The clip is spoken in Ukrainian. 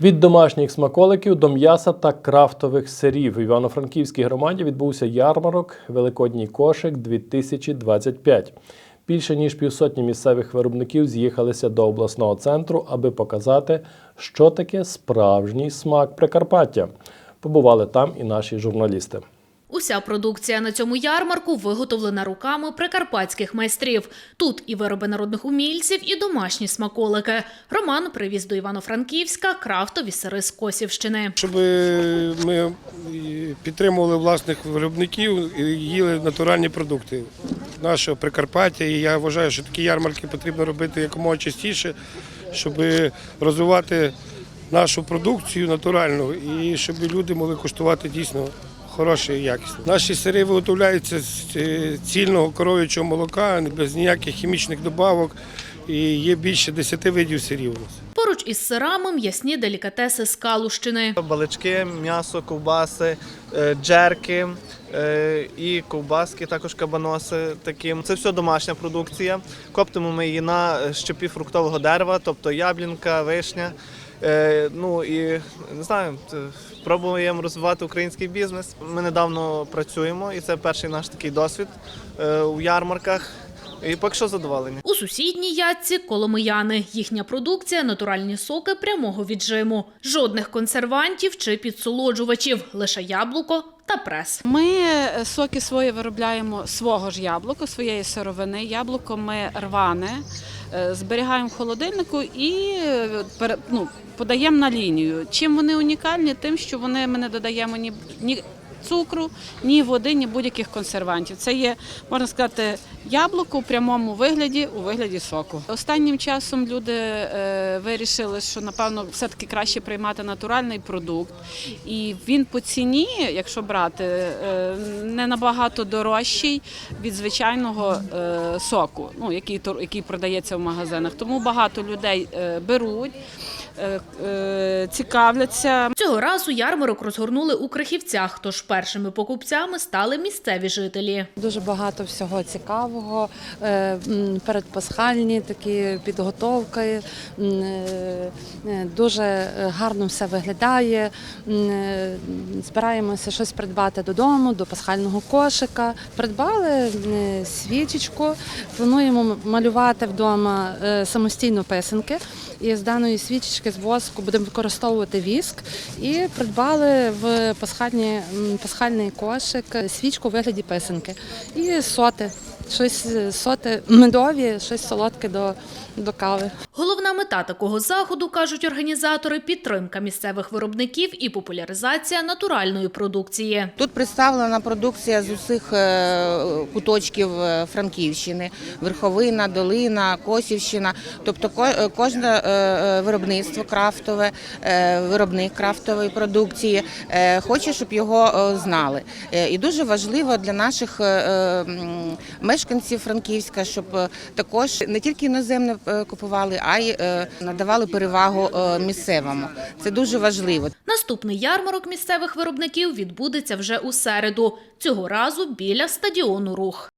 Від домашніх смаколиків до м'яса та крафтових сирів в Івано-Франківській громаді відбувся ярмарок Великодній кошик 2025. Більше ніж півсотні місцевих виробників з'їхалися до обласного центру, аби показати, що таке справжній смак Прикарпаття. Побували там і наші журналісти. Уся продукція на цьому ярмарку виготовлена руками прикарпатських майстрів. Тут і вироби народних умільців, і домашні смаколики. Роман привіз до Івано-Франківська крафтові сири з Косівщини. Щоб ми підтримували власних виробників і їли натуральні продукти нашого Прикарпаття. І я вважаю, що такі ярмарки потрібно робити якомога частіше, щоб розвивати нашу продукцію натуральну і щоб люди могли куштувати дійсно хороше і якісне. Наші сири виготовляються з е, цільного коров'ячого молока, без ніяких хімічних добавок. І є більше 10 видів сирів у нас. Поруч із сирами м'ясні делікатеси з Калущини. Балички, м'ясо, ковбаси, е, джерки е, і ковбаски, також кабаноси. Такі. Це все домашня продукція. Коптимо ми її на щепі фруктового дерева, тобто яблінка, вишня. Е, Ну і не знаю, пробуємо розвивати український бізнес. Ми недавно працюємо, і це перший наш такий досвід е, у ярмарках. І поки що задоволені. У сусідній ятці коломияни. Їхня продукція натуральні соки прямого віджиму. Жодних консервантів чи підсолоджувачів, лише яблуко та прес. Ми е, соки свої виробляємо свого ж яблука, своєї сировини. Яблуко ми рване, е, зберігаємо в холодильнику і е, ну, подаємо на лінію. Чим вони унікальні? Тим, що вони ми не додаємо ні, ні цукру, ні води, ні будь-яких консервантів. Це є, можна сказати, яблуко у прямому вигляді, у вигляді соку. Останнім часом люди е, вирішили, що напевно все-таки краще приймати натуральний продукт. І він по ціні, якщо брати, е, не набагато дорожчий від звичайного е, соку, ну, який, який продається в магазинах. Тому багато людей е, беруть, цікавляться. Цього разу ярмарок розгорнули у Крихівцях, тож першими покупцями стали місцеві жителі. Дуже багато всього цікавого, е, передпасхальні такі підготовки. е, е, Дуже гарно все виглядає. Е, Збираємося щось придбати додому, до пасхального кошика. Придбали е, свічечку, плануємо малювати вдома е, самостійно писанки. І з даної свічечки з воску будемо використовувати віск. І придбали в пасхальні, пасхальний кошик свічку у вигляді писанки. І соти. Щось е, соти медові, щось солодке до, до кави. Головна мета такого заходу, кажуть організатори, підтримка місцевих виробників і популяризація натуральної продукції. Тут представлена продукція з усіх е, куточків е, Франківщини: Верховина, Долина, Косівщина. Тобто ко- кожне виробництво крафтове, виробник крафтової продукції хоче, щоб його знали. І дуже важливо для наших е, е, м, мешканців Франківська, щоб е, також не тільки іноземне е, купували, а й е, надавали перевагу місцевому. Це дуже важливо. Наступний ярмарок місцевих виробників відбудеться вже у середу. Цього разу біля стадіону Рух.